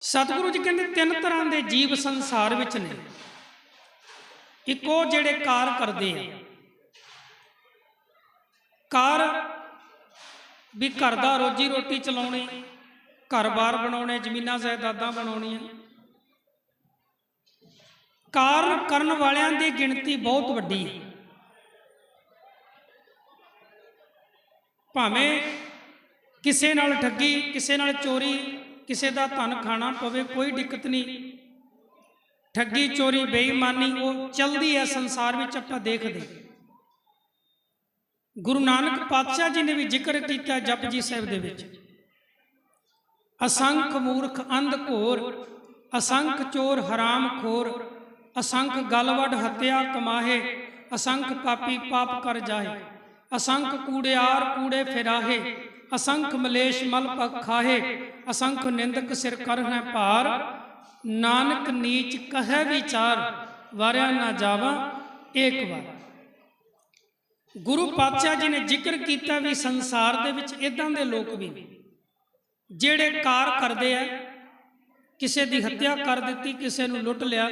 ਸਤਿਗੁਰੂ ਜੀ ਕਹਿੰਦੇ ਤਿੰਨ ਤਰ੍ਹਾਂ ਦੇ ਜੀਵ ਸੰਸਾਰ ਵਿੱਚ ਨੇ। ਇੱਕ ਉਹ ਜਿਹੜੇ ਕਾਰ ਕਰਦੇ ਆ। ਕਾਰ ਵੀ ਘਰ ਦਾ ਰੋਜੀ ਰੋਟੀ ਚਲਾਉਣੀ ਘਰ-ਬਾਰ ਬਣਾਉਣੇ, ਜ਼ਮੀਨਾਂ ਜਾਇਦਾਦਾਂ ਬਣਾਉਣੀਆਂ। ਕਾਰ ਕਰਨ ਵਾਲਿਆਂ ਦੀ ਗਿਣਤੀ ਬਹੁਤ ਵੱਡੀ ਹੈ। ਭਾਵੇਂ ਕਿਸੇ ਨਾਲ ਠੱਗੀ, ਕਿਸੇ ਨਾਲ ਚੋਰੀ ਕਿਸੇ ਦਾ ਧਨ ਖਾਣਾ ਪਵੇ, ਕੋਈ ਦਿੱਕਤ ਨਹੀਂ। ਠੱਗੀ, ਚੋਰੀ, ਬੇਈਮਾਨੀ, ਉਹ ਚਲਦੀ ਹੈ, ਸੰਸਾਰ ਵਿੱਚ ਆਪਾਂ ਦੇਖਦੇ। ਗੁਰੂ ਨਾਨਕ ਪਾਤਸ਼ਾਹ ਜੀ ਨੇ ਵੀ ਜ਼ਿਕਰ ਕੀਤਾ ਜਪਜੀ ਸਾਹਿਬ ਦੇ ਵਿੱਚ। ਅਸੰਖ ਮੂਰਖ, ਅੰਧ ਘੋਰ, ਅਸੰਖ ਚੋਰ, ਹਰਾਮ ਖੋਰ, ਅਸੰਖ ਗਲਵੜ ਹੱਤਿਆ ਕਮਾਹੇ, ਅਸੰਖ ਪਾਪੀ ਪਾਪ ਕਰ ਜਾਏ ਅਸੰਖ ਕੂੜਿਆਰ ਕੂੜੇ ਫਿਰਾਹੇ ਅਸੰਖ ਮਲੇਸ਼ ਮਲ ਪਖ ਖਾਹੇ, ਅਸੰਖ ਨਿੰਦਕ ਸਿਰ ਕਰ ਹੈ ਭਾਰ। ਨਾਨਕ ਨੀਚ ਕਹੈ ਵਿਚਾਰ, ਵਾਰਿਆ ਨਾ ਜਾਵਾ ਏਕ ਵਾਰ। ਗੁਰੂ ਪਾਤਸ਼ਾਹ ਜੀ ਨੇ ਜ਼ਿਕਰ ਕੀਤਾ ਵੀ ਸੰਸਾਰ ਦੇ ਵਿੱਚ ਇਦਾਂ ਦੇ ਲੋਕ ਵੀ ਨੇ, ਜਿਹੜੇ ਕਾਰ ਕਰਦੇ ਆ, ਕਿਸੇ ਦੀ ਹੱਤਿਆ ਕਰ ਦਿੱਤੀ, ਕਿਸੇ ਨੂੰ ਲੁੱਟ ਲਿਆ,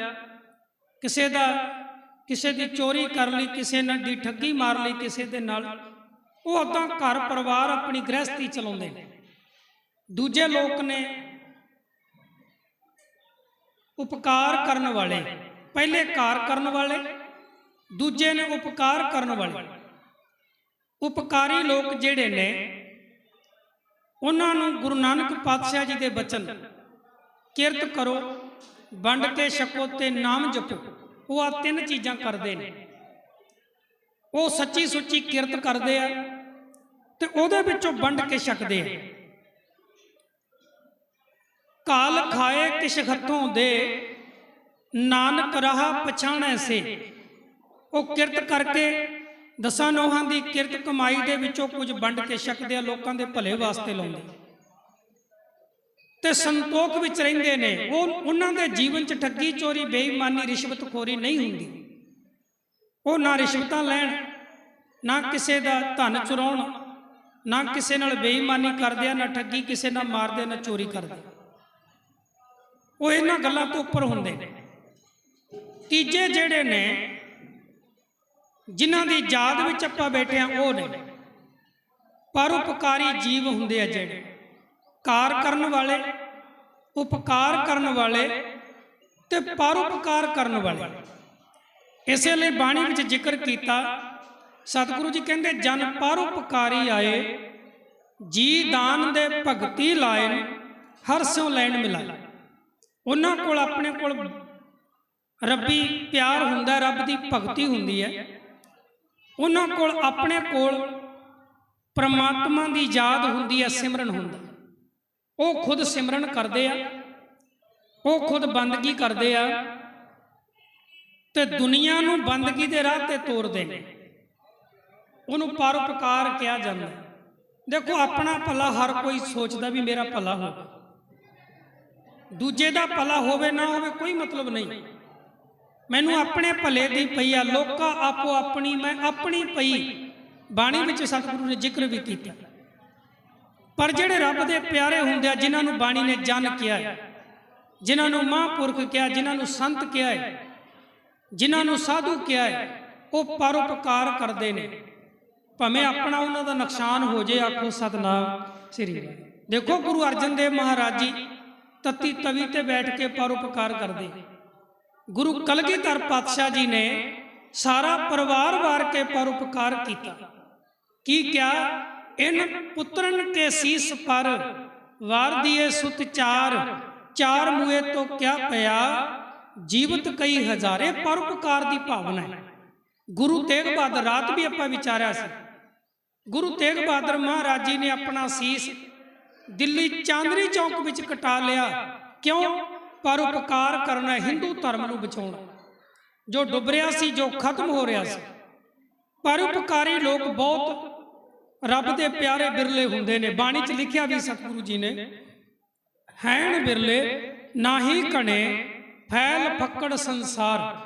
ਕਿਸੇ ਦਾ, ਕਿਸੇ ਦੀ ਚੋਰੀ ਕਰ ਲਈ, ਕਿਸੇ ਨਾਲ ਦੀ ਠੱਗੀ ਮਾਰ ਲਈ, ਕਿਸੇ ਦੇ ਨਾਲ ਉਹ ਉਦਾਂ ਘਰ ਪਰਿਵਾਰ ਆਪਣੀ ਗ੍ਰਹਿਸਥੀ ਚਲਾਉਂਦੇ ਨੇ। ਦੂਜੇ ਲੋਕ ਨੇ ਉਪਕਾਰ ਕਰਨ ਵਾਲੇ, ਪਹਿਲੇ ਕਾਰ ਕਰਨ ਵਾਲੇ, ਦੂਜੇ ਨੇ ਉਪਕਾਰ ਕਰਨ ਵਾਲੇ। ਉਪਕਾਰੀ ਲੋਕ ਜਿਹੜੇ ਨੇ, ਉਹਨਾਂ ਨੂੰ ਗੁਰੂ ਨਾਨਕ ਪਾਤਸ਼ਾਹ ਜੀ ਦੇ ਬਚਨ, ਕਿਰਤ ਕਰੋ, ਵੰਡ ਕੇ ਛਕੋ ਤੇ ਨਾਮ ਜਪੋ, ਉਹ ਆ ਤਿੰਨ ਚੀਜ਼ਾਂ ਕਰਦੇ ਨੇ। ਉਹ ਸੱਚੀ ਸੁੱਚੀ ਕਿਰਤ ਕਰਦੇ ਆ। ਤੇ ਉਹਦੇ ਵਿੱਚੋਂ ਵੰਡ ਕੇ ਛਕਦੇ ਆ। ਕਾਲ ਖਾਏ ਕਿਛ ਹੱਥੋਂ ਦੇ, ਨਾਨਕ ਰਹਾ ਪਛਾਣੈ ਸੇ। ਉਹ ਕਿਰਤ ਕਰਕੇ ਦਸਾਂ ਨੋਹਾਂ ਦੀ ਕਿਰਤ ਕਮਾਈ ਦੇ ਵਿੱਚੋਂ ਕੁਝ ਵੰਡ ਕੇ ਛਕਦੇ ਆ, ਲੋਕਾਂ ਦੇ ਭਲੇ ਵਾਸਤੇ ਲਾਉਂਦੇ। ਤੇ ਸੰਤੋਖ ਵਿੱਚ ਰਹਿੰਦੇ ਨੇ। ਉਹ ਉਹਨਾਂ ਦੇ ਜੀਵਨ 'ਚ ਠੱਗੀ ਚੋਰੀ, ਬੇਈਮਾਨੀ ਰਿਸ਼ਵਤਖੋਰੀ ਨਹੀਂ ਹੁੰਦੀ। ਉਹ ਨਾ ਰਿਸ਼ਵਤਾਂ ਲੈਣ, ਨਾ ਕਿਸੇ ਦਾ ਧਨ ਚੁਰਾਉਣ ਨਾ ਕਿਸੇ ਨਾਲ ਬੇਈਮਾਨੀ ਕਰਦੇ ਆ, ਨਾ ਠੱਗੀ ਕਿਸੇ ਨਾਲ ਮਾਰਦੇ, ਨਾ ਚੋਰੀ ਕਰਦੇ। ਉਹ ਇਹਨਾਂ ਗੱਲਾਂ ਤੋਂ ਉੱਪਰ ਹੁੰਦੇ ਨੇ। ਤੀਜੇ ਜਿਹੜੇ ਨੇ, ਜਿਨ੍ਹਾਂ ਦੀ ਯਾਦ ਵਿੱਚ ਆਪਾਂ ਬੈਠੇ ਆ ਉਹ ਨੇ। ਪਰਉਪਕਾਰੀ ਜੀਵ ਹੁੰਦੇ ਆ ਜਿਹੜੇ। ਕਾਰ ਕਰਨ ਵਾਲੇ, ਉਪਕਾਰ ਕਰਨ ਵਾਲੇ ਤੇ ਪਰਉਪਕਾਰ ਕਰਨ ਵਾਲੇ। ਇਸੇ ਲਈ ਬਾਣੀ ਵਿੱਚ ਜ਼ਿਕਰ ਕੀਤਾ ਸਤਿਗੁਰੂ ਜੀ ਕਹਿੰਦੇ, ਜਨ ਪਰਉਪਕਾਰੀ ਆਏ, ਜੀ ਦਾਨ ਦੇ ਭਗਤੀ ਲਾਏ, ਹਰ ਸਿਉ ਲੈਣ ਮਿਲਾਏ। ਉਹਨਾਂ ਕੋਲ ਆਪਣੇ ਕੋਲ ਰੱਬੀ ਪਿਆਰ ਹੁੰਦਾ, ਰੱਬ ਦੀ ਭਗਤੀ ਹੁੰਦੀ ਹੈ। ਉਹਨਾਂ ਕੋਲ ਆਪਣੇ ਕੋਲ ਪ੍ਰਮਾਤਮਾ ਦੀ ਯਾਦ ਹੁੰਦੀ ਹੈ, ਸਿਮਰਨ ਹੁੰਦਾ। ਉਹ ਖੁਦ ਸਿਮਰਨ ਕਰਦੇ ਆ, ਉਹ ਖੁਦ ਬੰਦਗੀ ਕਰਦੇ ਆ ਤੇ ਦੁਨੀਆ ਨੂੰ ਬੰਦਗੀ ਦੇ ਰਾਹ ਤੇ ਤੋਰਦੇ ਨੇ। ਉਹਨੂੰ ਪਰਉਪਕਾਰ ਕਿਹਾ ਜਾਂਦਾ। ਦੇਖੋ, ਆਪਣਾ ਭਲਾ ਹਰ ਕੋਈ ਸੋਚਦਾ ਵੀ ਮੇਰਾ ਭਲਾ ਹੋਵੇ। ਦੂਜੇ ਦਾ ਭਲਾ ਹੋਵੇ, ਨਾ ਹੋਵੇ, ਕੋਈ ਮਤਲਬ ਨਹੀਂ। ਮੈਨੂੰ ਆਪਣੇ ਭਲੇ ਦੀ ਪਈ ਆ, ਲੋਕਾਂ ਆਪੋ ਆਪਣੀ, ਮੈਂ ਆਪਣੀ ਪਈ ਬਾਣੀ ਵਿੱਚ ਸਤਿਗੁਰੂ ਨੇ ਜ਼ਿਕਰ ਵੀ ਕੀਤਾ। ਪਰ ਜਿਹੜੇ ਰੱਬ ਦੇ ਪਿਆਰੇ ਹੁੰਦੇ ਆ, ਜਿਨ੍ਹਾਂ ਨੂੰ ਬਾਣੀ ਨੇ ਜਨ ਕਿਹਾ ਹੈ, ਜਿਨ੍ਹਾਂ ਨੂੰ ਮਹਾਂਪੁਰਖ ਕਿਹਾ, ਜਿਨ੍ਹਾਂ ਨੂੰ ਸੰਤ ਕਿਹਾ ਹੈ, ਜਿਨ੍ਹਾਂ ਨੂੰ ਸਾਧੂ ਕਿਹਾ ਹੈ, ਉਹ ਪਰਉਪਕਾਰ ਕਰਦੇ ਨੇ। ਭਾਵੇਂ ਆਪਣਾ ਉਹਨਾਂ ਦਾ ਨੁਕਸਾਨ ਹੋ ਜੇ ਆਖੋ ਸਤਨਾਮ ਸ੍ਰੀ ਵਾਹਿਗੁਰੂ। ਦੇਖੋ ਗੁਰੂ ਅਰਜਨ ਦੇਵ ਮਹਾਰਾਜ ਜੀ ਤਤੀ ਤਵੀ ਤੇ ਬੈਠ ਕੇ ਪਰਉਪਕਾਰ ਕਰਦੇ। ਗੁਰੂ ਕਲਗੀਧਰ ਪਾਤਸ਼ਾਹ ਜੀ ਨੇ ਸਾਰਾ ਪਰਿਵਾਰ ਵਾਰ ਕੇ ਪਰਉਪਕਾਰ ਕੀਤਾ। ਕੀ ਕਿਹਾ? ਇਨ ਪੁੱਤਰਨ ਕੇ ਸੀਸ ਪਰ ਵਾਰ ਦੀਏ ਸੁਤ ਚਾਰ ਚਾਰ ਮੂਏ ਤੋਂ ਕਿਆ ਪਿਆ? ਜੀਵਤ ਕਈ ਹਜ਼ਾਰੇ ਪਰਉਪਕਾਰ ਦੀ ਭਾਵਨਾ ਹੈ। ਗੁਰੂ ਤੇਗ ਬਹਾਦਰ ਰਾਤ ਵੀ ਆਪਾਂ ਵਿਚਾਰਿਆ ਸੀ। ਗੁਰੂ ਤੇਗ ਬਹਾਦਰ ਮਹਾਰਾਜ ਜੀ ਨੇ ਆਪਣਾ ਸੀਸ ਦਿੱਲੀ ਚਾਂਦਨੀ ਚੌਕ ਵਿੱਚ ਕਟਾ ਲਿਆ। ਕਿਉਂ? ਪਰਉਪਕਾਰ ਕਰਨਾ ਹਿੰਦੂ ਧਰਮ ਨੂੰ ਬਚਾਉਣਾ। ਜੋ ਡੁੱਬ ਰਿਹਾ ਸੀ ਜੋ ਖਤਮ ਹੋ ਰਿਹਾ ਸੀ। ਪਰਉਪਕਾਰੀ ਲੋਕ ਬਹੁਤ ਰੱਬ ਦੇ ਪਿਆਰੇ ਬਿਰਲੇ ਹੁੰਦੇ ਨੇ। ਬਾਣੀ 'ਚ ਲਿਖਿਆ ਵੀ ਸਤਿਗੁਰੂ ਜੀ ਨੇ ਹੈਣ ਬਿਰਲੇ ਨਾਹੀ ਕਣੇ ਫੈਲ ਫੱਕੜ ਸੰਸਾਰ।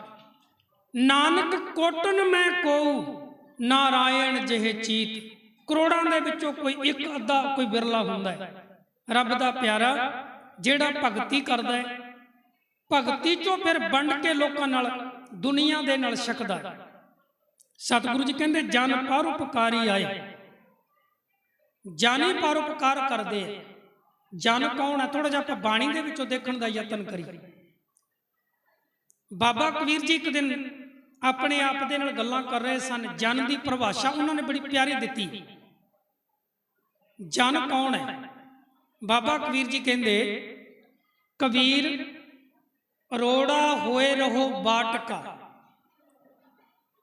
ਨਾਨਕ ਕੋਟਨ ਮੈਂ ਕੋਉ ਨਾਰਾਇਣ ਜਿਹੇ ਚੀਤ। ਕਰੋੜਾਂ ਦੇ ਵਿੱਚੋਂ ਕੋਈ ਇੱਕ ਅੱਧਾ ਕੋਈ ਬਿਰਲਾ ਹੁੰਦਾ ਹੈ। ਰੱਬ ਦਾ ਪਿਆਰਾ, ਜਿਹੜਾ ਭਗਤੀ ਕਰਦਾ ਹੈ, ਭਗਤੀ ਚੋਂ ਫਿਰ ਵੰਡ ਕੇ ਲੋਕਾਂ ਨਾਲ, ਦੁਨੀਆ ਦੇ ਨਾਲ ਛਕਦਾ ਹੈ। ਸਤਿਗੁਰੂ ਜੀ ਕਹਿੰਦੇ, ਜਨ ਪਰਉਪਕਾਰੀ ਆਏ। ਜਾਨੀ ਪਰਉਪਕਾਰ ਕਰਦੇ ਆ। ਜਨ ਕੌਣ ਹੈ? ਥੋੜਾ ਜਿਹਾ ਆਪਾਂ ਬਾਣੀ ਦੇ ਵਿੱਚੋਂ ਦੇਖਣ ਦਾ ਯਤਨ ਕਰੀਏ। ਬਾਬਾ ਕਬੀਰ ਜੀ ਇੱਕ ਦਿਨ ਆਪਣੇ ਆਪ ਦੇ ਨਾਲ ਗੱਲਾਂ ਕਰ ਰਹੇ ਸਨ। ਜਨ ਦੀ ਪਰਿਭਾਸ਼ਾ ਉਹਨਾਂ ਨੇ ਬੜੀ ਪਿਆਰੀ ਦਿੱਤੀ। ਜਨ ਕੌਣ ਹੈ? ਬਾਬਾ ਕਬੀਰ ਜੀ ਕਹਿੰਦੇ, ਕਬੀਰ ਅਰੋੜਾ ਹੋਏ ਰਹੋ ਬਾਟਕਾ।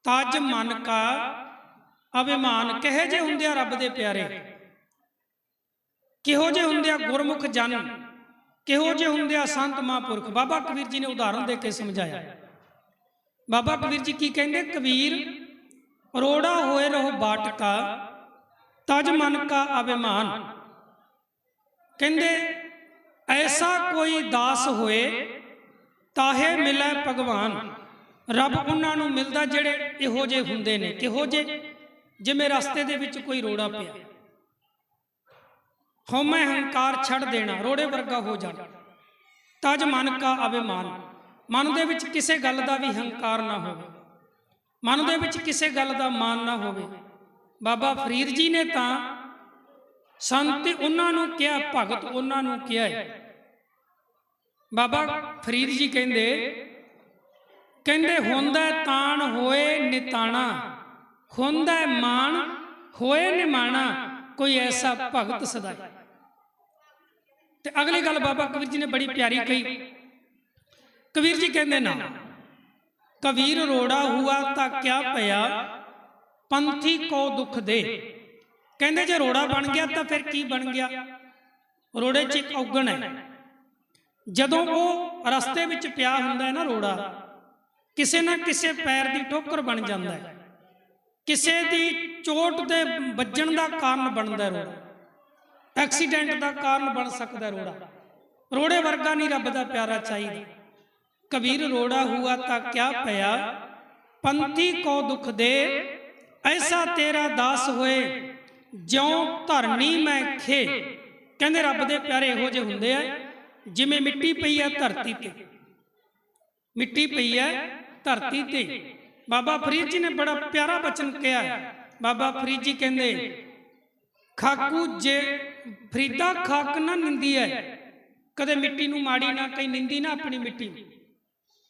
ਤਜ ਮਨ ਕਾ ਅਭਿਮਾਨ। ਕਹੇ ਜੇ ਹੁੰਦੇ ਆ ਰੱਬ ਦੇ ਪਿਆਰੇ। ਕਿਹੋ ਜੇ ਹੁੰਦੇ ਆ ਗੁਰਮੁਖ ਜਨ। ਕਿਹੋ ਜੇ ਹੁੰਦੇ ਆ ਸੰਤ ਮਹਾਂਪੁਰਖ। ਬਾਬਾ ਕਬੀਰ ਜੀ ਨੇ ਉਦਾਹਰਨ ਦੇ ਕੇ ਸਮਝਾਇਆ। ਬਾਬਾ ਕਬੀਰ ਜੀ ਕੀ ਕਹਿੰਦੇ? ਕਬੀਰ, ਰੋੜਾ ਹੋਏ ਰਹੋ ਬਾਟਕਾ, ਤਜ ਮਨ ਕਾ ਅਭਿਮਾਨ। ਕਹਿੰਦੇ, ਐਸਾ ਕੋਈ ਦਾਸ ਹੋਏ ਤਾਹੇ ਮਿਲੇ ਭਗਵਾਨ। ਰੱਬ ਉਹਨਾਂ ਨੂੰ ਮਿਲਦਾ ਜਿਹੜੇ ਇਹੋ ਜਿਹੇ ਹੁੰਦੇ ਨੇ, ਕਿਹੋ ਜਿਹੇ? ਜਿਵੇਂ ਰਸਤੇ ਦੇ ਵਿੱਚ ਕੋਈ ਰੋੜਾ ਪਿਆ। ਹਉਮੈ ਹੰਕਾਰ ਛੱਡ ਦੇਣਾ, ਰੋੜੇ ਵਰਗਾ ਹੋ ਜਾਣਾ। ਤਜ ਮਨ ਕਾ ਅਭਿਮਾਨ। ਮਨ ਦੇ ਵਿੱਚ ਕਿਸੇ ਗੱਲ ਦਾ ਵੀ ਹੰਕਾਰ ਨਾ ਹੋਵੇ। ਮਨ ਦੇ ਵਿੱਚ ਕਿਸੇ ਗੱਲ ਦਾ ਮਾਨ ਨਾ ਹੋਵੇ। ਬਾਬਾ ਫਰੀਦ ਜੀ ਨੇ ਤਾਂ ਸੰਤ ਉਹਨਾਂ ਨੂੰ ਕਿਹਾ, ਭਗਤ ਉਹਨਾਂ ਨੂੰ ਕਿਹਾ ਹੈ। ਬਾਬਾ ਫਰੀਦ ਜੀ ਕਹਿੰਦੇ ਕਹਿੰਦੇ, ਹੁੰਦਾ ਤਾਣ, ਹੋਏ ਨਿਤਾਣਾ। ਹੁੰਦਾ ਮਾਣ, ਹੋਏ ਨਿਮਾਣਾ। ਕੋਈ ਐਸਾ ਭਗਤ ਸਦਾਈ ਤੇ ਅਗਲੀ ਗੱਲ ਬਾਬਾ ਕਬੀਰ ਜੀ ਨੇ ਬੜੀ ਪਿਆਰੀ ਕਹੀ। ਕਬੀਰ ਜੀ ਕਹਿੰਦੇ ਨਾ, ਕਬੀਰ ਰੋੜਾ ਹੁਆ ਤਾਂ ਕਿਆ ਪਿਆ, ਪੰਥੀ ਕੋ ਦੁੱਖ ਦੇ। ਕਹਿੰਦੇ ਜੇ ਰੋੜਾ ਬਣ ਗਿਆ ਤਾਂ ਫਿਰ ਕੀ ਬਣ ਗਿਆ? ਰੋੜੇ 'ਚ ਇੱਕ ਔਗਣ ਹੈ। ਜਦੋਂ ਉਹ ਰਸਤੇ ਵਿੱਚ ਪਿਆ ਹੁੰਦਾ ਹੈ ਨਾ ਰੋੜਾ, ਕਿਸੇ ਨਾ ਕਿਸੇ ਪੈਰ ਦੀ ਠੋਕਰ ਬਣ ਜਾਂਦਾ ਹੈ। ਕਿਸੇ ਦੀ ਚੋਟ ਦੇ ਵੱਜਣ ਦਾ ਕਾਰਨ ਬਣਦਾ ਰੋੜਾ। ਐਕਸੀਡੈਂਟ ਦਾ ਕਾਰਨ ਬਣ ਸਕਦਾ ਰੋੜਾ। ਰੋੜੇ ਵਰਗਾ ਨਹੀਂ ਰੱਬ ਦਾ ਪਿਆਰਾ ਚਾਹੀਦਾ। ਕਬੀਰ ਰੋੜਾ ਹੁਆ ਤਾਂ ਕਿਆ ਪਿਆ? ਪੰਥੀ ਕੋ ਦੁਖ ਦੇ, ਐਸਾ ਤੇਰਾ ਦਾਸ ਹੋਏ, ਜਿਉ ਧਰਨੀ ਮੈਂ ਖੇ। ਕਹਿੰਦੇ ਰੱਬ ਦੇ ਪਿਆਰੇ ਇਹੋ ਜਿਹੇ ਹੁੰਦੇ ਆ, ਜਿਵੇਂ ਮਿੱਟੀ ਪਈ ਆ ਧਰਤੀ ਤੇ। ਮਿੱਟੀ ਪਈ ਹੈ ਧਰਤੀ ਤੇ। ਬਾਬਾ ਫਰੀਦ ਜੀ ਨੇ ਬੜਾ ਪਿਆਰਾ ਬਚਨ ਕਿਹਾ ਬਾਬਾ ਫਰੀਦ ਜੀ ਕਹਿੰਦੇ, ਖਾਕੂ ਜੇ ਫਰੀਦਾ ਖਾਕ ਨਾ ਨਿੰਦੀ ਹੈ, ਕਦੇ ਮਿੱਟੀ ਨੂੰ ਮਾੜੀ ਨਾ ਕਈ ਨਿੰਦੀ ਨਾ ਆਪਣੀ ਮਿੱਟੀ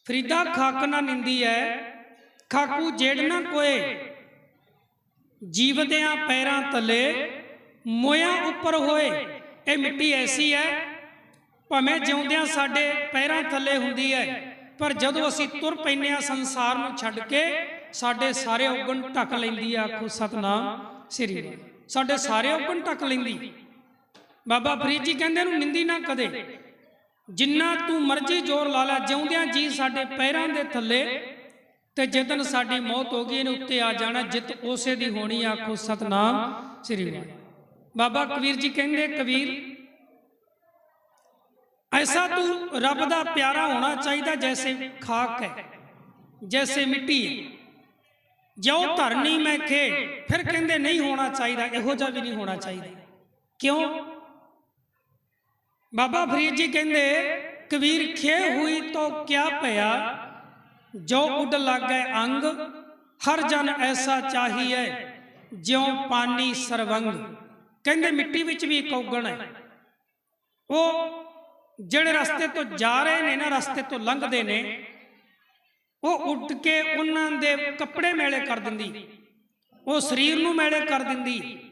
ਫਰੀਦਾ ਖਾਕ ਨਾ ਨਿੰਦੀ ਹੈ ਖਾਕੂ ਜੇੜ ਨਾ ਕੋਏ। ਜੀਵਦਿਆਂ ਪੈਰਾਂ ਤਲੇ, ਮੋਇਆਂ ਉੱਪਰ ਹੋਏ। ਇਹ ਮਿੱਟੀ ਐਸੀ ਹੈ ਭਾਵੇਂ ਜਿਉਂਦਿਆਂ ਸਾਡੇ ਪੈਰਾਂ ਥੱਲੇ ਹੁੰਦੀ ਹੈ ਪਰ ਜਦੋਂ ਅਸੀਂ ਤੁਰ ਪੈਨੇ ਆ ਸੰਸਾਰ ਨੂੰ ਛੱਡ ਕੇ, ਸਾਡੇ ਸਾਰੇ ਔਗਣ ਢੱਕ ਲੈਂਦੀ ਆ, ਆਖੋ ਸਤਨਾਮ ਸ੍ਰੀ ਵਾਹਿਗੁਰੂ ਸਾਡੇ ਸਾਰੇ ਔਗਣ ਢੱਕ ਲੈਂਦੀ। ਬਾਬਾ ਫਰੀਦ ਜੀ ਕਹਿੰਦੇ ਨੂੰ ਨਿੰਦੀ ਨਾ ਕਦੇ। ਜਿੰਨਾ ਤੂੰ ਮਰਜ਼ੀ ਜ਼ੋਰ ਲਾ ਲੈ, ਜਿਉਂਦਿਆਂ ਜੀ ਸਾਡੇ ਪੈਰਾਂ ਦੇ ਥੱਲੇ ਤੇ ਜਿੱਦਨ ਸਾਡੀ ਮੌਤ ਹੋ ਗਈ, ਇਹਨੇ ਉੱਤੇ ਆ ਜਾਣਾ, ਜਿੱਤ ਉਸੇ ਦੀ ਹੋਣੀ ਆਖੋ ਸਤਨਾਮ ਸ੍ਰੀ ਵਾਹਿਗੁਰੂ। ਬਾਬਾ ਕਬੀਰ ਜੀ ਕਹਿੰਦੇ, ਕਬੀਰ, ਐਸਾ ਤੂੰ ਰੱਬ ਦਾ ਪਿਆਰਾ ਹੋਣਾ ਚਾਹੀਦਾ ਜੈਸੇ ਖਾਕ ਹੈ, ਜੈਸੇ ਮਿੱਟੀ ਹੈ। ਜਿਉ ਧਰਨੀ ਮੈਂ ਖੇ, ਫਿਰ ਕਹਿੰਦੇ ਨਹੀਂ ਹੋਣਾ ਚਾਹੀਦਾ, ਇਹੋ ਜਿਹਾ ਵੀ ਨਹੀਂ ਹੋਣਾ ਚਾਹੀਦਾ। ਕਿਉਂ? ਬਾਬਾ ਫਰੀਦ ਜੀ ਕਹਿੰਦੇ, ਕਬੀਰ ਖੇ ਹੋਈ ਤੋ ਕਿਆ ਭਇਆ ਜੋ ਉੱਡ ਲਾਗੇ ਅੰਗ, ਹਰ ਜਨ ਐਸਾ ਚਾਹੀਏ ਜਿਉ ਪਾਨੀ ਸਰਵੰਗ। ਕਹਿੰਦੇ ਮਿੱਟੀ ਵਿੱਚ ਵੀ ਇੱਕ ਔਗਣ ਹੈ। ਉਹ ਜਿਹੜੇ ਰਸਤੇ ਤੋਂ ਜਾ ਰਹੇ ਨੇ ਨਾ, ਰਸਤੇ ਤੋਂ ਲੰਘਦੇ ਨੇ, ਉਹ ਉੱਡ ਕੇ ਉਹਨਾਂ ਦੇ ਕੱਪੜੇ ਮੇਲੇ ਕਰ ਦਿੰਦੀ। ਉਹ ਸਰੀਰ ਨੂੰ ਮੇਲੇ ਕਰ ਦਿੰਦੀ।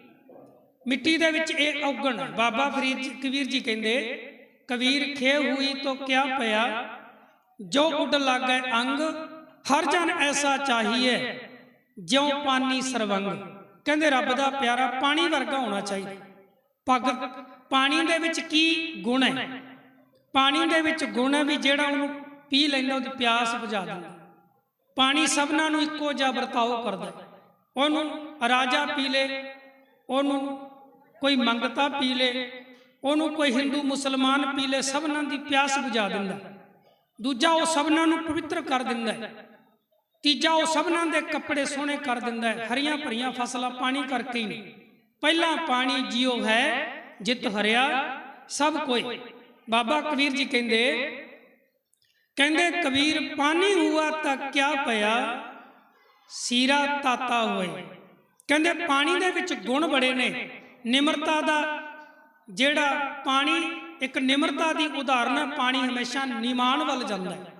ਮਿੱਟੀ ਦੇ ਵਿੱਚ ਇਹ ਔਗਣ। ਬਾਬਾ ਫਰੀਦ ਜੀ- ਕਬੀਰ ਜੀ ਕਹਿੰਦੇ, ਕਬੀਰ ਖੇ ਹੋਈ ਤੋ ਕਿਆ ਪਿਆ? ਜੋ ਉੱਡ ਲਾਗੇ ਅੰਗ, ਹਰ ਜਨ ਐਸਾ ਚਾਹੀਏ ਜਿਉ ਪਾਨੀ ਸਰਵੰਗ। ਕਹਿੰਦੇ, ਰੱਬ ਦਾ ਪਿਆਰਾ ਪਾਣੀ ਵਰਗਾ ਹੋਣਾ ਚਾਹੀਦਾ। ਪੱਗ ਪਾਣੀ ਦੇ ਵਿੱਚ ਕੀ ਗੁਣ ਹੈ? ਪਾਣੀ ਦੇ ਵਿੱਚ ਗੁਣ ਹੈ ਵੀ ਜਿਹੜਾ ਉਹਨੂੰ ਪੀ ਲੈਂਦਾ, ਉਹਦੀ ਪਿਆਸ ਬੁਝਾ ਦਿੰਦਾ। ਪਾਣੀ ਸਭਨਾਂ ਨੂੰ ਇੱਕੋ ਜਿਹਾ ਵਰਤਾਓ ਕਰਦਾ ਉਹਨੂੰ ਰਾਜਾ ਪੀ ਲੇ, ਉਹਨੂੰ ਕੋਈ ਮੰਗਤਾ ਪੀ ਲੇ, ਉਹਨੂੰ ਕੋਈ ਹਿੰਦੂ ਮੁਸਲਮਾਨ ਪੀ ਲੇ, ਸਭਨਾਂ ਦੀ ਪਿਆਸ ਬੁਝਾ ਦਿੰਦਾ। ਦੂਜਾ ਉਹ ਸਭਨਾਂ ਨੂੰ ਪਵਿੱਤਰ ਕਰ ਦਿੰਦਾ ਹੈ। ਤੀਜਾ ਉਹ ਸਭਨਾਂ ਦੇ ਕੱਪੜੇ ਸੋਹਣੇ ਕਰ ਦਿੰਦਾ ਹੈ। ਹਰੀਆਂ ਭਰੀਆਂ ਫਸਲਾਂ ਪਾਣੀ ਕਰਕੇ ਹੀ ਨੇ ਪਹਿਲਾ ਪਾਣੀ ਜਿਉ ਹੈ, ਜਿਤ ਹਰਿਆ, ਸਭ ਕੋਈ। ਬਾਬਾ ਕਬੀਰ ਜੀ ਕਹਿੰਦੇ ਕਹਿੰਦੇ ਕਬੀਰ ਪਾਣੀ ਹੁਆ ਤਾਂ ਕਿਆ ਪਿਆ, ਸੀਰਾ ਤਾਤਾ ਹੋਏ। ਕਹਿੰਦੇ ਪਾਣੀ ਦੇ ਵਿੱਚ ਗੁਣ ਬੜੇ ਨੇ। ਨਿਮਰਤਾ ਦਾ ਜਿਹੜਾ ਪਾਣੀ, ਇੱਕ ਨਿਮਰਤਾ ਦੀ ਉਦਾਹਰਨ ਹੈ, ਪਾਣੀ ਹਮੇਸ਼ਾ ਨਿਮਾਨ ਵੱਲ ਜਾਂਦਾ ਹੈ।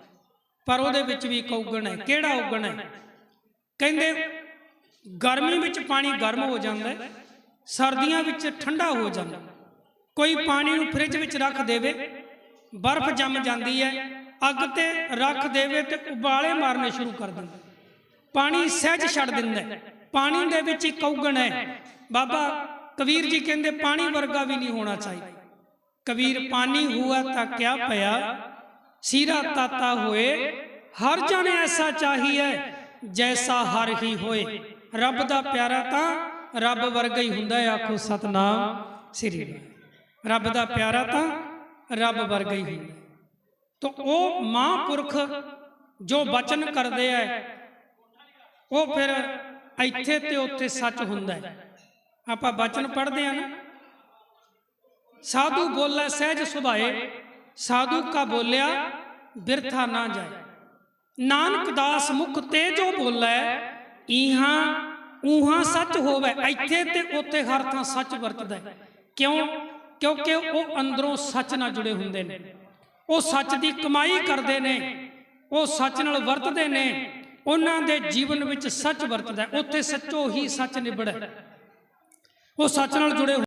ਪਰ ਉਹਦੇ ਵਿੱਚ ਵੀ ਇੱਕ ਔਗਣ ਹੈ। ਕਿਹੜਾ ਔਗਣ ਹੈ? ਕਹਿੰਦੇ ਗਰਮੀ ਵਿੱਚ ਪਾਣੀ ਗਰਮ ਹੋ ਜਾਂਦਾ ਹੈ, ਸਰਦੀਆਂ ਵਿੱਚ ਠੰਡਾ ਹੋ ਜਾਂਦਾ ਕੋਈ ਪਾਣੀ ਨੂੰ ਫ੍ਰਿਜ ਵਿੱਚ ਰੱਖ ਦੇਵੇ, ਬਰਫ਼ ਜੰਮ ਜਾਂਦੀ ਹੈ, ਅੱਗ ਤੇ ਰੱਖ ਦੇਵੇ ਤੇ ਉਬਾਲੇ ਮਾਰਨੇ ਸ਼ੁਰੂ ਕਰ ਦਿੰਦਾ ਪਾਣੀ ਸਹਿਜ ਛੱਡ ਦਿੰਦਾ ਪਾਣੀ ਦੇ ਵਿੱਚ ਇੱਕ ਔਗਣ ਹੈ। ਬਾਬਾ ਕਬੀਰ ਜੀ ਕਹਿੰਦੇ ਪਾਣੀ ਵਰਗਾ ਵੀ ਨਹੀਂ ਹੋਣਾ ਚਾਹੀਦਾ ਕਬੀਰ ਪਾਣੀ ਹੁਆ ਤਾਂ ਕਿਆ ਪਿਆ? ਸੀਰਾ ਤਾਤਾ ਹੋਏ, ਹਰ ਜਨ ਐਸਾ ਚਾਹੀਏ ਜੈਸਾ ਹਰ ਹੀ ਹੋਏ। ਰੱਬ ਦਾ ਪਿਆਰਾ ਤਾਂ ਰੱਬ ਵਰਗਾ ਹੀ ਹੁੰਦਾ ਹੈ, ਆਖੋ ਸਤਨਾਮ ਸ੍ਰੀ ਵਾਹਿਗੁਰੂ। ਰੱਬ ਦਾ ਪਿਆਰਾ ਤਾਂ ਰੱਬ ਵਰਗਾ ਹੀ ਹੁੰਦਾ ਤਾਂ ਤੋ ਉਹ ਮਹਾਂਪੁਰਖ ਜੋ ਬਚਨ ਕਰਦੇ ਆ ਉਹ ਫਿਰ ਇੱਥੇ ਤੇ ਉੱਥੇ ਸੱਚ ਹੁੰਦਾ ਹੈ। ਆਪਾਂ ਬਚਨ ਪੜ੍ਹਦੇ ਆ ਨਾ। ਸਾਧੂ ਬੋਲੇ ਸਹਿਜ ਸੁਭਾਏ, ਸਾਧੂ ਕਾ ਬੋਲਿਆ, ਬਿਰਥਾ ਨਾ ਜਾਏ। ਨਾਨਕ ਦਾਸ ਮੁਖ ਤੇ ਜੋ ਬੋਲੇ ਇਹਾਂ ਉਹਾਂ ਸੱਚ ਹੋਵੇ, ਇੱਥੇ ਤੇ ਉੱਥੇ ਹਰ ਥਾਂ ਸੱਚ ਵਰਤਦਾ ਹੈ। ਕਿਉਂ? ਕਿਉਂਕਿ ਉਹ ਅੰਦਰੋਂ ਸੱਚ ਨਾਲ ਜੁੜੇ ਹੁੰਦੇ ਨੇ। ਉਹ ਸੱਚ ਦੀ ਕਮਾਈ ਕਰਦੇ ਨੇ, ਉਹ ਸੱਚ ਨਾਲ ਵਰਤਦੇ ਨੇ, ਉਹਨਾਂ ਦੇ ਜੀਵਨ ਵਿੱਚ ਸੱਚ ਵਰਤਦਾ ਉੱਥੇ ਸੱਚੋ ਹੀ ਸੱਚ ਨਿਬੜ। ਉਹ ਸੱਚ ਨਾਲ ਜੁੜੇ